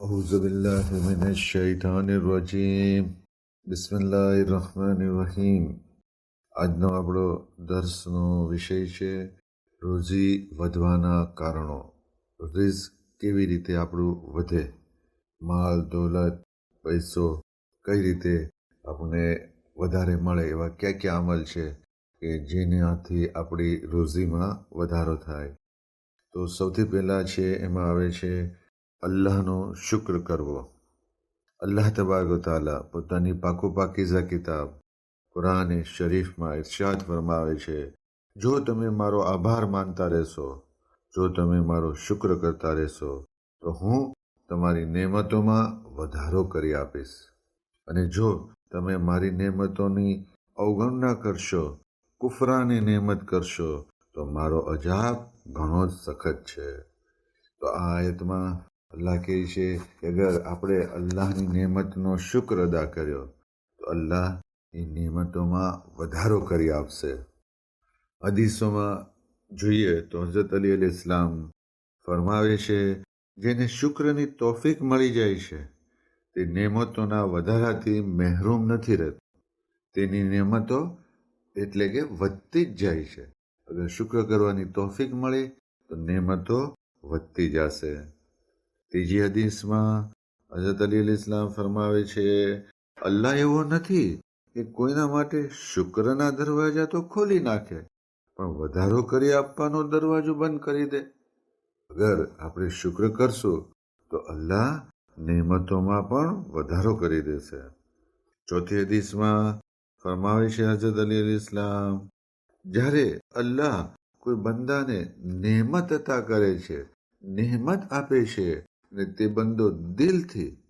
أعوذ بالله من الشيطان الرجيم بسم الله الرحمن الرحيم આજનો આપણો દર્શનો વિષય છે રોજી વધવાના કારણો રિસ્ક કેવી રીતે આપણું વધે માલ દોલત પૈસો કઈ રીતે આપણને વધારે મળે એવા કયા કયા અમલ છે કે જેનાથી આપણી રોજીમાં વધારો થાય તો સૌથી પહેલાં છે એમાં આવે છે અલ્લાહનો શુક્ર કરવો. અલ્લાહ તબારક તાલા પોતાની પાકો પાકીઝા કિતાબ કુરાન શરીફમાં ઇરશાદ ફરમાવે છે. જો તમે મારો આભાર માનતા રહેશો, જો તમે મારો શુક્ર કરતા રહેશો, તો હું તમારી નેમતોમાં વધારો કરી આપીશ. અને જો તમે મારી નેમતોની અવગણના કરશો, કુફરાની નેમત કરશો, તો મારો અજાબ ઘણો જ સખત છે. તો આ આયતમાં અલ્લાહ કહે છે કે અગર આપણે અલ્લાહની નિયમતનો શુક્ર અદા કર્યો, તો અલ્લાહ એ નિયમતોમાં વધારો કરી આપશે. હદીસોમાં જોઈએ તો હઝરત અલી અલી ઇસ્લામ ફરમાવે છે, જેને શુક્રની તોફીક મળી જાય છે, તે નિયમતોના વધારાથી મહેરૂમ નથી રહેતો. તેની નિયમતો એટલે કે વધતી જ જાય છે. અગર શુક્ર કરવાની તોફીક મળે, તો નિયમતો વધતી જશે. ત્રીજી હદીસમાં હઝરત અલી અલી ઇસ્લામ ફરમાવે છે, અલ્લાહ એવો નથી કે કોઈના માટે શુક્રના દરવાજા તો ખોલી નાખે, પણ વધારો કરી આપવાનો દરવાજો બંધ કરી દે. અગર આપણે શુક્ર કરશું, તો અલ્લાહ નેમતોમાં પણ વધારો કરી દેશે. ચોથી હદીસમાં ફરમાવે છે હઝરત અલી અલી ઇસ્લામ, જ્યારે અલ્લાહ કોઈ બંદાને નેમત અતા કરે છે નેમત આપે છે અને તે બંદો દિલથી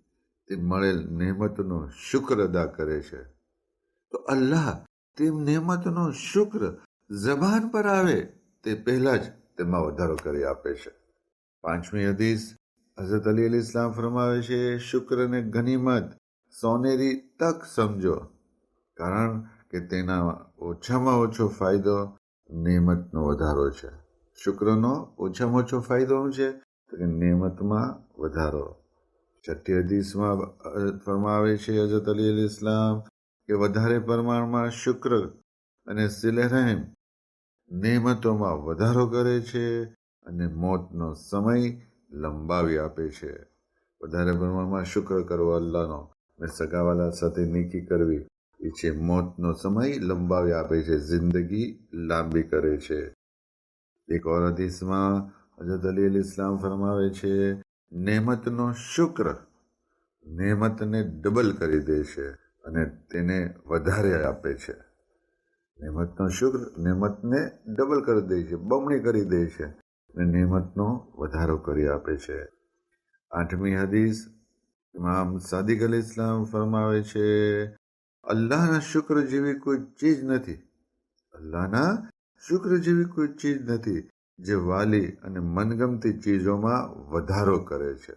તે મળેલ નહેમતનો શુક્ર અદા કરે છે. તો અલ્લાહ તે નહેમતનો શુક્ર જબાન પર આવે, તે પહેલાં જ તેમાં વધારો કરી આપે છે. પાંચમી હદીસ હઝરત અલી અલી ઇસ્લામ ફરમાવે છે, શુક્રને ગનીમત સોનેરી તક સમજો, કારણ કે તેના ઓછામાં ઓછો ફાયદો નેમતનો વધારો છે. શુક્રનો ઓછામાં ઓછો ફાયદો શું છે? તો કે નેમતમાં વધારો. છઠ્ઠી હદીસમાં ફરમાવે છે હજરત અલી અલી ઇસ્લામ કે વધારે પ્રમાણમાં શુક્ર અને સિલેરહેમ નિયમતોમાં વધારો કરે છે અને મોતનો સમય લંબાવી આપે છે. વધારે પ્રમાણમાં શુક્ર કરવો અલ્લાહનો અને સગાવાલા સાથે નીકી કરવી એ છે મોતનો સમય લંબાવી આપે છે, જિંદગી લાંબી કરે છે. એક ઓર હદીસમાં હજરત અલી અલી ઇસ્લામ ફરમાવે છે નેમતનો શુક્ર નેમતને ડબલ કરી દે છે અને તેને વધારે આપે છે. નહેમતનો શુક્ર નહેમતને ડબલ કરી દે છે, બમણી કરી દે છે અને નહેમતનો વધારો કરી આપે છે. આઠમી હદીસ ઇમામ સાદિક અલી ઇસ્લામ ફરમાવે છે, અલ્લાહના શુક્ર જેવી કોઈ ચીજ નથી. અલ્લાહના શુક્ર જેવી કોઈ ચીજ નથી. જે વાલી અને મનગમતી ચીજોમાં વધારો કરે છે.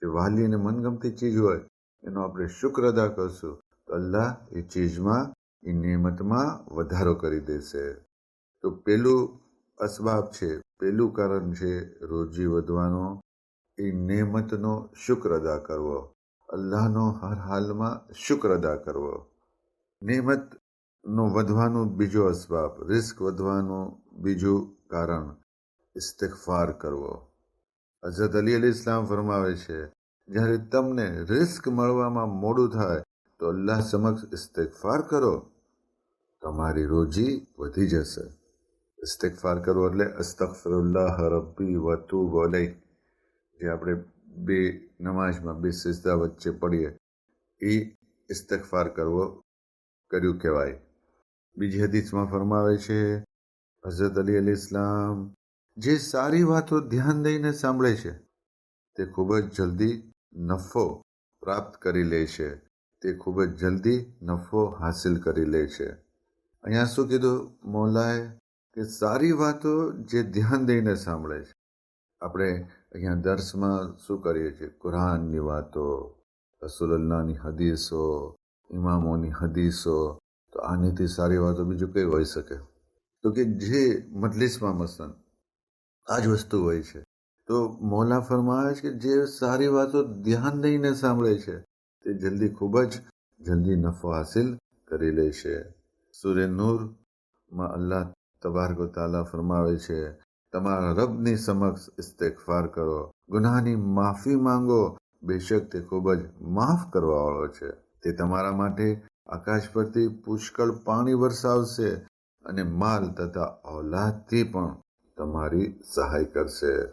જે વાલી અને મનગમતી ચીજ હોય, એનો આપણે શુક્ર અદા કરશું. તો અલ્લાહ એ ચીજમાં, એ નિયમતમાં વધારો કરી દેશે. તો પેલું અસબાબ છે, પેલું કારણ છે રોજી વધવાનો, એ નિયમતનો શુક્ર અદા કરવો. અલ્લાહનો હર હાલમાં શુક્ર અદા કરવો. નિયમતનો વધવાનું બીજો અસબાબ, રિસ્ક વધવાનું બીજું કારણ ઇસ્તિગફાર કરવો. હઝરત અલી અલી ઇસ્લામ ફરમાવે છે, જ્યારે તમને રિસ્ક મળવામાં મોડું થાય, તો અલ્લાહ સમક્ષ ઇસ્તિગફાર કરો. તમારી રોજી વધી જશે. ઇસ્તિગફાર કરવો એટલે અસ્તફરુલ્લાહ રબ્બી વતુ વલે જે આપણે બે નમાઝમાં, બે સિજદા વચ્ચે પડીએ એ ઇસ્તિગફાર કરવો કર્યું કહેવાય. બીજી હદીસમાં ફરમાવે છે હઝરત અલી અલી ઇસ્લામ જે સારી વાતો ધ્યાન દઈને સાંભળે છે, તે ખૂબ જ જલ્દી નફો પ્રાપ્ત કરી લે છે. તે ખૂબ જ જલ્દી નફો હાસિલ કરી લે છે. અહીંયા શું કીધું મોલાએ? કે સારી વાતો જે ધ્યાન દઈને સાંભળે છે. આપણે અહીંયા દર્શમાં શું કરીએ છીએ? કુરાનની વાતો રસુલ્લાહની હદીસો, ઇમામોની હદીસો. તો આનીથી સારી વાતો બીજું કઈ હોઈ શકે? તો કે જે મજલિસમાં મસન આ જ વસ્તુ હોય છે. તો મોલા ફરમાવે છે કે જે સારી વાતો ધ્યાન દઈને સાંભળે છે, તે જલ્દી ખૂબ જ જલ્દી નફો હાસિલ કરી લે છે. સૂર્ય નૂરમાં અલ્લાહ તબારકો તાલા ફરમાવે છે, તમારા રબની સમક્ષ ઇસ્તેગફાર કરો. ગુનાહની માફી માંગો, બેશક તે ખૂબ જ માફ કરવાવાળો છે. તે તમારા માટે આકાશ પરથી પુષ્કળ પાણી વરસાવશે અને માલ તથા ઔલાદથી પણ તમારી સહાય કરશે.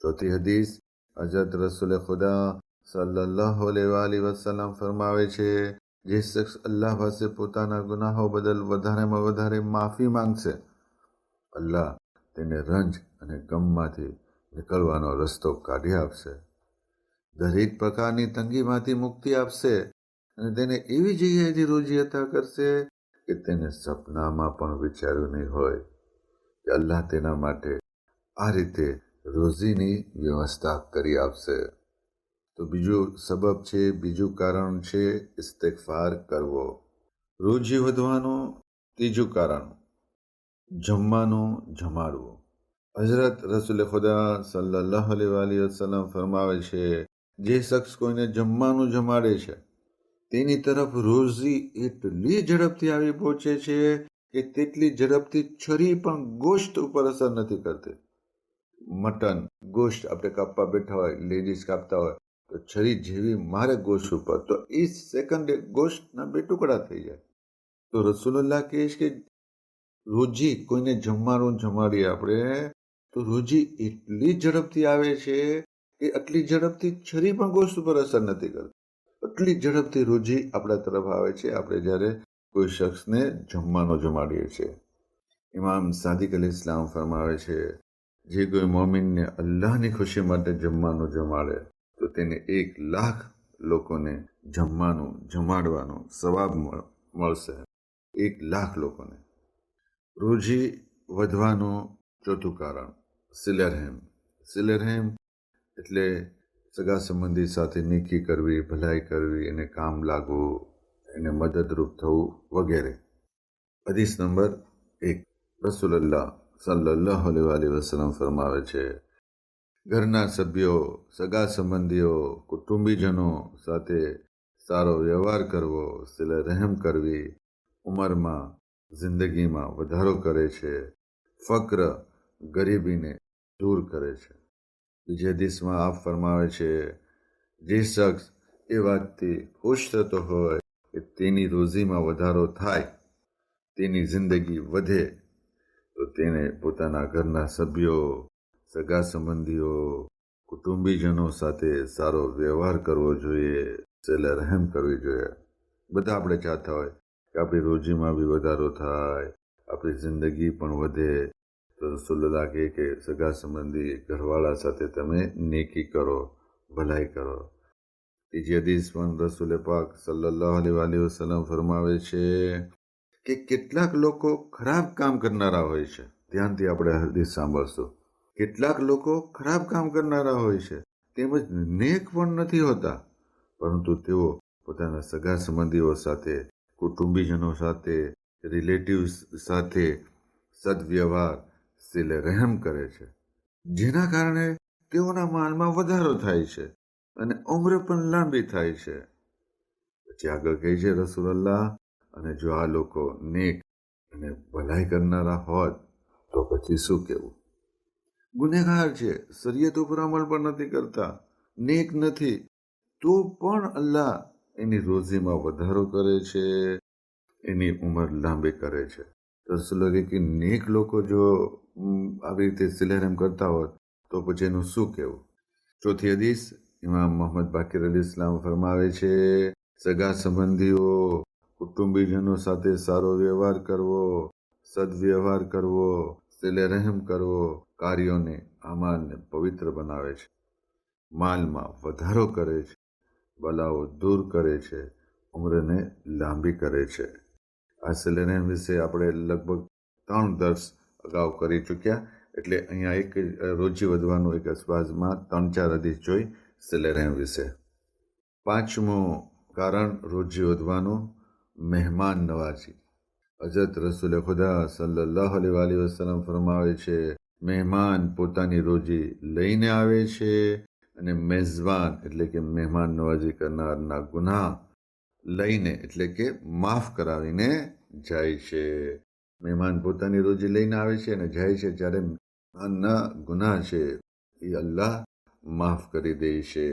ચોથી હદીસ હજરત રસુલે ખુદા સલ્લલ્લાહુ અલૈહિ વસલ્લમ ફરમાવે છે, જે શખ્સ અલ્લાહ પાસે પોતાના ગુનાહો બદલ વધારેમાં વધારે માફી માંગશે, અલ્લાહ તેને રંજ અને ગમમાંથી નીકળવાનો રસ્તો કાઢી આપશે. દરેક પ્રકારની તંગીમાંથી મુક્તિ આપશે અને તેને એવી જગ્યાએથી રોજી અતા કરશે કે તેને સપનામાં પણ વિચાર્યું નહીં હોય કે અલ્લાહ તેના માટે આ રીતે રોજીની વ્યવસ્થા કરી આપશે. તો બીજું સબબ છે, બીજું કારણ છે ઇસ્તેકફાર કરવો. રોજી વધવાનું, ત્રીજું કારણ, જમવાનું, જમાડવું. હઝરત રસુલ ખુદા સલ્લાહ અલૈહિ વસલ્લમ ફરમાવે છે, જે શખ્સ કોઈને જમવાનું જમાડે છે તેની તરફ રોઝી એટલી ઝડપથી આવી પહોંચે છે કે તેટલી ઝડપથી છરી પણ ગોશ્ત ઉપર અસર નથી કરતી. મટન ગોશ્ત આપણે કાપવા બેઠા હોય, લેડીઝ કાપતા હોય, તો છરી જેવી મારે ગોશ્ત ઉપર, તો એ સેકન્ડે ગોશ્તના બે ટુકડા થઈ જાય. તો રસુલ્લાહ કહે છે કે રોજી કોઈને જમવાનું જમાડીએ આપણે, તો રોજી એટલી ઝડપથી આવે છે કે આટલી ઝડપથી છરી પણ ગોશ્ત ઉપર અસર નથી કરતી. એટલી ઝડપથી રુચિ આપણા તરફ આવે છે. આપણે જ્યારે કોઈ શખ્સને જમવાનો જમાડીએ છીએ ઇમામ સાદિક અલી ઇસ્લામ ફરમાવે છે, જે કોઈ મોમિનને અલ્લાહની ખુશી માટે જમવાનું જમાડે, તો તેને એક લાખ લોકોને જમવાનું, જમાડવાનો સવાબ મળશે. એક લાખ લોકોને. રોજી વધવાનું ચોથું કારણ, સિલરહેમ. સિલરહેમ એટલે સગા સંબંધી સાથે નીકી કરવી, ભલાઈ કરવી, એને કામ લાગવું, એને મદદરૂપ થવું વગેરે. હદીસ નંબર એક. રસુલલ્લાહ સલ્લાહ અલી વસલમ ફરમાવે છે, ઘરના સભ્યો, સગા સંબંધીઓ, કુટુંબીજનો સાથે સારો વ્યવહાર કરવો સિલે રહેમ કરવી, ઉંમરમાં જિંદગીમાં વધારો કરે છે, ફક્ર ગરીબીને દૂર કરે છે. બીજા દિશમાં આપ ફરમાવે છે, જે શખ્સ એ વાતથી ખુશ થતો હોય કે તેની રોજીમાં વધારો થાય, તેની જિંદગી વધે, તો તેને પોતાના ઘરના સભ્યો, સગા સંબંધીઓ, કુટુંબીજનો સાથે સારો વ્યવહાર કરવો જોઈએ સેલે રહેમ કરવી જોઈએ. બધા આપણે ચાહતા હોય કે આપણી રોજીમાં બી વધારો થાય, આપણી જિંદગી પણ વધે રસુલ્લા કહે કે સગા સંબંધી, ઘરવાળા સાથે તમે નેકી કરો, ભલાઈ કરો. ત્રીજી હદીસ પણ રસુલ પાક સલ્લાહ અલી વસલમ ફરમાવે છે કે કેટલાક લોકો ખરાબ કામ કરનારા હોય છે. ધ્યાનથી આપણે હદીસ સાંભળશું. કેટલાક લોકો ખરાબ કામ કરનારા હોય છે. તેમજ નેક પણ નથી હોતા. પરંતુ તેઓ પોતાના સગા સંબંધીઓ સાથે, કુટુંબીજનો સાથે રિલેટિવ્સ સાથે સદવ્યવહાર સિલે રહેમ કરે છે. જેના કારણે તેઓના માલમાં વધારો થાય છે અને ઉંમર પણ લાંબી થાય છે. પછી આગળ કહે છે રસુલ્લાહ અને જો આ લોકો નેક અને ભલાઈ કરનારા હોત, તો પછી શું કહેવું ગુનેગાર છે, શરીયત ઉપર અમલ પણ નથી કરતા, નેક નથી, તો પણ અલ્લાહ એની રોજીમાં વધારો કરે છે, એની ઉંમર લાંબી કરે છે. રસુલો કે નેક લોકો જો આવી રીતે સિલેરમ કરતા હોત, તો પછી એનું શું કહેવું? ચોથી હદીસ, ઇમામ મોહમ્મદ બાકીર અલી ઇસ્લામ ફરમાવે છે, સગા સંબંધીઓ, કુટુંબીજનો સાથે સારો વ્યવહાર કરવો, સદવ્યવહાર કરવો સિલે રહેમ કરવો, કાર્યોને અમાલને પવિત્ર બનાવે છે. માલમાં વધારો કરે છે, બલાઓ દૂર કરે છે, ઉંમરને લાંબી કરે છે. આ સિલે રહેમ વિશે આપણે લગભગ ત્રણ દર્શ અગાઉ કરી ચૂક્યા. એટલે અહીંયા એક રોજી વધવાનું એક અસબાઝમાં ત્રણ ચાર હદીસ જોઈ સિલે વિશે. પાંચમું કારણ, રોજી વધવાનું, મહેમાન નવાજી. હજરત રસૂલ ખુદા સલ્લાહ અલી વસલમ ફરમાવે છે, મહેમાન પોતાની રોજી લઈને આવે છે અને મેઝબાન એટલે કે મહેમાન નવાજી કરનારના ગુનાહ લઈને એટલે કે માફ કરાવીને જાય છે. મહેમાન પોતાની રોજી લઈને આવે છે અને જાય છે જ્યારે મહેમાનના ગુનાહ છે, એ અલ્લાહ માફ કરી દે છે.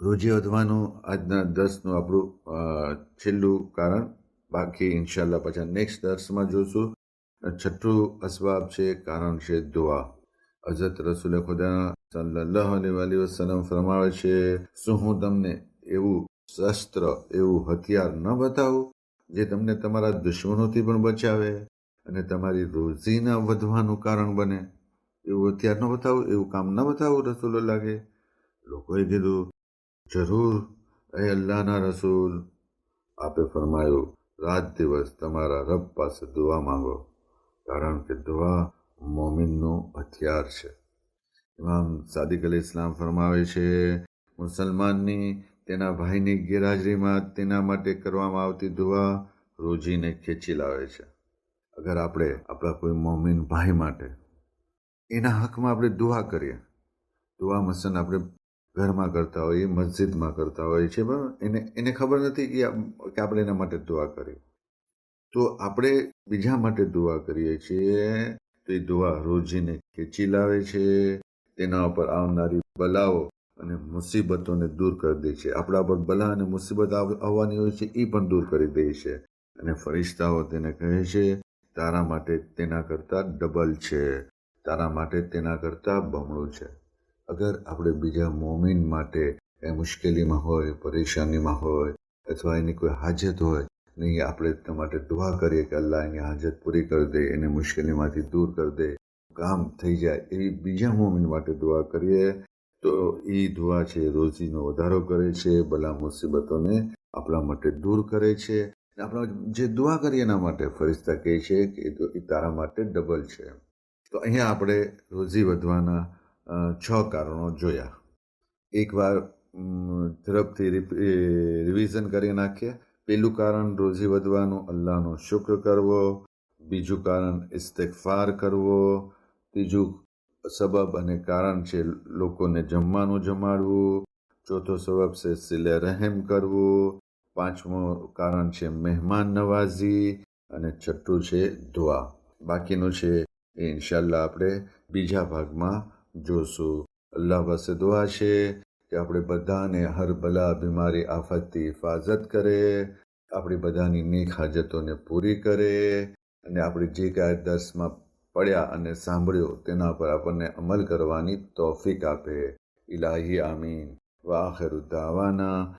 રોજી વધવાનું આજના દસનું આપણું છેલ્લું કારણ. બાકી ઇન્શાલ્લાહ પાછા નેક્સ્ટ દર્શમાં જોશું. છઠ્ઠું અસબાબ છે, કારણ છે દુઆ. હઝરત રસૂલ ખુદા સલ્લાહ અલૈહિ વસલ્લમ ફરમાવે છે, શું હું તમને એવું શસ્ત્ર, એવું હથિયાર ન બતાવું, જે તમને તમારા દુશ્મનોથી પણ બચાવે? અને તમારી રોજીના વધવાનું કારણ બને. એવું હથિયાર ન બતાવું, એવું કામ ન બતાવું, રસૂલો લાગે. લોકોએ કીધું, જરૂર, એ અલ્લાહના રસૂલ. આપે ફરમાયું, રાત દિવસ તમારા રબ પાસે દુઆ માંગો, કારણ કે દુઆ મોમિનનું હથિયાર છે. ઇમામ સાદિક અલી ઇસ્લામ ફરમાવે છે, મુસલમાનની તેના ભાઈની ગેરહાજરીમાં તેના માટે કરવામાં આવતી દુઆ રોજીને ખેંચી લાવે છે. અગર આપણે આપણા કોઈ મોમિન ભાઈ માટે એના હકમાં આપણે દુઆ કરીએ, દુઆ મસન આપણે ઘરમાં કરતા હોઈએ મસ્જિદમાં કરતા હોઈએ છીએ બરાબર? એને એને ખબર નથી કે કે આપણે એના માટે દુઆ કરીએ. તો આપણે બીજા માટે દુઆ કરીએ છીએ, તો એ દુઆ રોજીને ખેંચી લાવે છે, તેના ઉપર આવનારી બલાઓ અને મુસીબતોને દૂર કરી દે છે. આપણા પર બલા અને મુસીબત આવવાની હોય છે, એ પણ દૂર કરી દે છે. અને ફરિશ્તાઓ તેને કહે છે તારા માટે તેના કરતાં ડબલ છે. તારા માટે તેના કરતાં બમણું છે. અગર આપણે બીજા મોમિન માટે એ મુશ્કેલીમાં હોય, પરેશાનીમાં હોય, અથવા એની કોઈ હાજત હોય, નહીં, આપણે તેના માટે દુઆ કરીએ કે અલ્લાહ એની હાજત પૂરી કરી દે, એને મુશ્કેલીમાંથી દૂર કરી દે, કામ થઈ જાય, એવી બીજા મોમિન માટે દુઆ કરીએ, તો એ દુઆ છે, રોજીનો વધારો કરે છે, ભલા મુસીબતોને આપણા માટે દૂર કરે છે આપણા જે દુઆ કરીએ એના માટે ફરિશ્તા કહે છે કે એ તો- એ તારા માટે ડબલ છે. તો અહીંયા આપણે રોજી વધવાના છ કારણો જોયા. એકવાર ઝડપથી રિવિઝન કરી નાખીએ. પહેલું કારણ રોજી વધવાનું, અલ્લાહનો શુક્ર કરવો. બીજું કારણ ઇસ્તેકફાર કરવો. ત્રીજું સબબ અને કારણ છે લોકોને જમવાનું જમાડવું. ચોથો સબબ છે સિલે રહેમ કરવું. પાંચમું કારણ છે મહેમાન નવાઝી અને છઠ્ઠું છે દુઆ. બાકીનું છે એ ઇન્શાલ્લાહ આપણે બીજા ભાગમાં જોશું. અલ્લાહ પાસે દુઆ છે કે આપણે બધાને હર ભલા, બીમારી, આફતથી હિફાજત કરે, આપણી બધાની નેક હાજતોને પૂરી કરે અને આપણે જે કાંઈ દર્શમાં પડ્યા અને સાંભળ્યો તેના પર આપણને અમલ કરવાની તોફીક આપે. ઇલાહી આમીન. વાખિરુ દાવાના